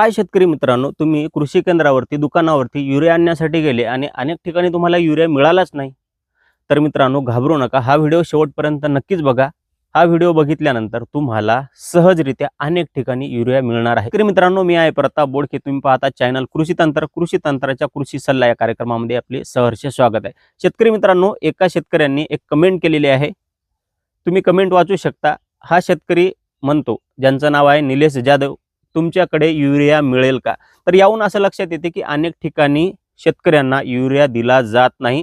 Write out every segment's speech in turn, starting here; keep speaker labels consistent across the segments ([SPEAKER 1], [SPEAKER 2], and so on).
[SPEAKER 1] काय शेतकरी मित्रांनो तुम्ही कृषी केंद्रावरती दुकानावरती युरिया आणण्यासाठी गेले आणि अनेक ठिकाणी तुम्हाला युरिया मिळालाच नाही. तर मित्रांनो घाबरू नका. हा व्हिडिओ शेवटपर्यंत नक्कीच बघा. हा व्हिडिओ बघितल्यानंतर तुम्हाला सहजरित्या अनेक ठिकाणी युरिया मिळणार आहे. तर मित्रांनो मी आहे प्रताप बोडके. तुम्ही पाहता चॅनल कृषी तंत्र. कृषी तंत्राच्या कृषी सल्ला या कार्यक्रमामध्ये आपले सहर्ष स्वागत आहे. शेतकरी मित्रांनो एका शेतकऱ्यांनी एक कमेंट केलेली आहे. तुम्ही कमेंट वाचू शकता. हा शेतकरी म्हणतो ज्यांचं नाव आहे निलेश जाधव. तुमच्याकडे युरिया मिळेल का? तर याहून असं लक्षात येते की अनेक ठिकाणी शेतकऱ्यांना युरिया दिला जात नाही.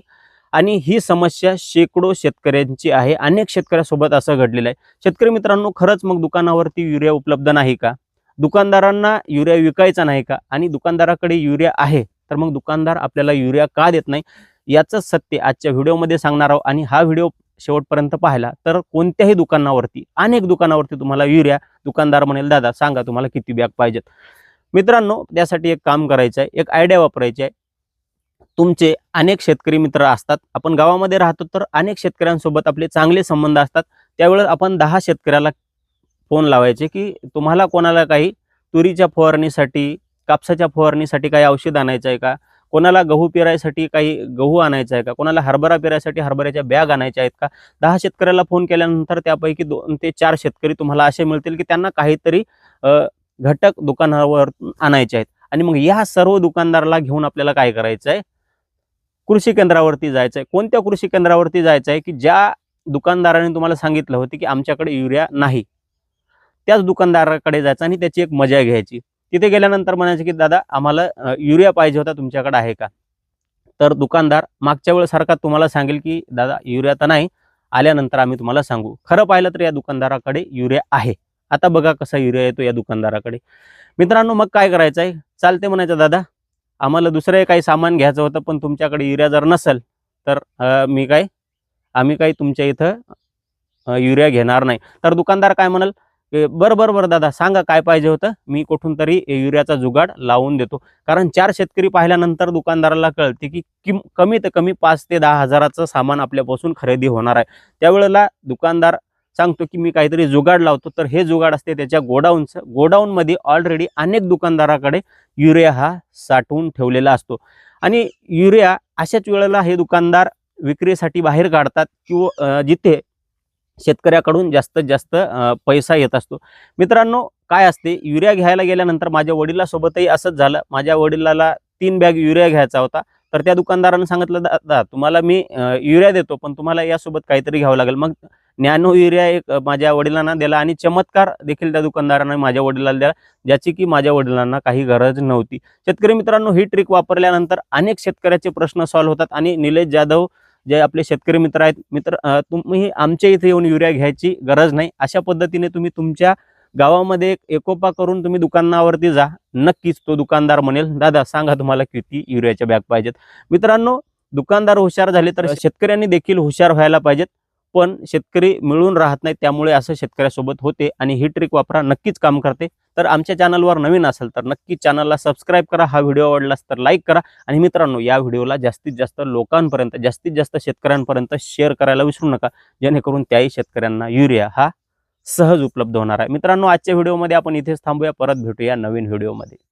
[SPEAKER 1] आणि ही समस्या शेकडो शेतकऱ्यांची आहे. अनेक शेतकऱ्यासोबत असं घडलेलं आहे. शेतकरी मित्रांनो खरंच मग दुकानावरती युरिया उपलब्ध नाही का? दुकानदारांना युरिया विकायचा नाही का? आणि दुकानदाराकडे युरिया आहे तर मग दुकानदार आपल्याला युरिया का देत नाही? याचं सत्य आजच्या व्हिडिओमध्ये सांगणार आहोत. आणि हा व्हिडिओ शेवटपर्यंत पाहिला तर कोणत्याही दुकानावरती अनेक दुकानावरती तुम्हाला युरिया दुकानदार म्हणेल दादा सांगा तुम्हाला किती बॅग पाहिजेत? मित्रांनो त्यासाठी एक काम करायचं आहे एक आयडिया वापरायची आहे तुमचे अनेक शेतकरी मित्र असतात आपण गावामध्ये राहतो तर अनेक शेतकऱ्यांसोबत आपले चांगले संबंध असतात. त्यावेळेस आपण दहा शेतकऱ्याला फोन लावायचे की तुम्हाला कोणाला काही तुरीच्या फवारणीसाठी कापसाच्या फवारणीसाठी काही औषध आणायचं आहे का? कोणाला गहू पेरायसाठी काही गहू आणायचा आहे का? कोणाला हरभरा पेरायसाठी हरभऱ्याच्या बॅग आणायच्या आहेत का? दहा शेतकऱ्याला फोन केल्यानंतर त्यापैकी दोन ते चार शेतकरी तुम्हाला असे मिळतील की त्यांना काहीतरी घटक दुकानावर आणायचे आहेत. आणि मग या सर्व दुकानदाराला घेऊन आपल्याला काय करायचं आहे? कृषी केंद्रावरती जायचं आहे. कोणत्या कृषी केंद्रावरती जायचं आहे की ज्या दुकानदाराने तुम्हाला सांगितलं होतं की आमच्याकडे युरिया नाही? त्याच दुकानदाराकडे जायचं आणि त्याची एक मजा घ्यायची. तिथे गेल्यानंतर म्हणायचं की दादा आम्हाला युरिया पाहिजे होता तुमच्याकडे आहे का? तर दुकानदार मागच्या वेळेसारखा तुम्हाला सांगेल की दादा युरिया तर नाही आल्यानंतर आम्ही तुम्हाला सांगू. खरं पाहिलं तर या दुकानदाराकडे युरिया आहे. आता बघा कसा युरिया येतो या दुकानदाराकडे. मित्रांनो मग काय करायचं आहे? चालते म्हणायचं दादा आम्हाला दुसरं काही सामान घ्यायचं होतं पण तुमच्याकडे युरिया जर नसेल तर मी काय आम्ही काही तुमच्या इथं युरिया घेणार नाही. तर दुकानदार काय म्हणाल बरं बरं बरं दादा सांगा काय पाहिजे होतं? मी कुठून तरी युरियाचा जुगाड लावून देतो. कारण चार शेतकरी पाहिल्यानंतर दुकानदाराला कळते की किम कमीत कमी पाच ते दहा हजाराचं सामान आपल्यापासून खरेदी होणार आहे. त्यावेळेला दुकानदार सांगतो की मी काहीतरी जुगाड लावतो. तर हे जुगाड असते त्याच्या गोडाऊनचं गोडाऊनमध्ये ऑलरेडी अनेक दुकानदाराकडे युरिया हा साठवून ठेवलेला असतो. आणि युरिया अशाच वेळेला हे दुकानदार विक्रीसाठी बाहेर काढतात किंवा जिथे शेतकऱ्याकडून जास्तीत जास्त पैसा येत असतो. मित्रांनो काय असते? युरिया घ्यायला गेल्यानंतर माझ्या वडिलासोबतही असंच झालं. माझ्या वडिलाला तीन बॅग युरिया घ्यायचा होता. तर त्या दुकानदारानं सांगितलं दादा तुम्हाला मी युरिया देतो पण तुम्हाला यासोबत काहीतरी घ्यावं लागेल. मग नॅनो युरिया एक माझ्या वडिलांना दिला आणि चमत्कार देखील त्या दुकानदारांना माझ्या वडिलांना दिला ज्याची की माझ्या वडिलांना काही गरज नव्हती. शेतकरी मित्रांनो ही ट्रिक वापरल्यानंतर अनेक शेतकऱ्याचे प्रश्न सॉल्व्ह होतात आणि निलेश जाधव जे आपले शेतकरी मित्र आहेत मित्र तुम्ही आमच्या इथे येऊन युरिया घ्यायची गरज नाही. अशा पद्धतीने तुम्ही तुमच्या गावामध्ये एक एकोपा करून तुम्ही दुकानावरती जा. नक्कीच तो दुकानदार म्हणेल दादा सांगा तुम्हाला किती युरियाच्या बॅग पाहिजेत? मित्रांनो दुकानदार हुशार झाले तर शेतकऱ्यांनी देखील हुशार व्हायला पाहिजेत. पण शेतकरी मिळून राहत नाही त्यामुळे असं शेतकऱ्यासोबत होते आणि ही ट्रिक वापरा नक्कीच काम करते. तर आमच्या चॅनलवर नवीन असेल तर नक्कीच चॅनलला सबस्क्राईब करा हा व्हिडिओ आवडलास तर लाईक करा आणि मित्रांनो या व्हिडिओला जास्तीत जास्त लोकांपर्यंत जास्तीत जास्त शेतकऱ्यांपर्यंत शेअर करायला विसरू नका. जेणेकरून त्याही शेतकऱ्यांना युरिया हा सहज उपलब्ध होणार आहे. मित्रांनो आजच्या व्हिडिओमध्ये आपण इथेच थांबूया. परत भेटूया नवीन व्हिडिओमध्ये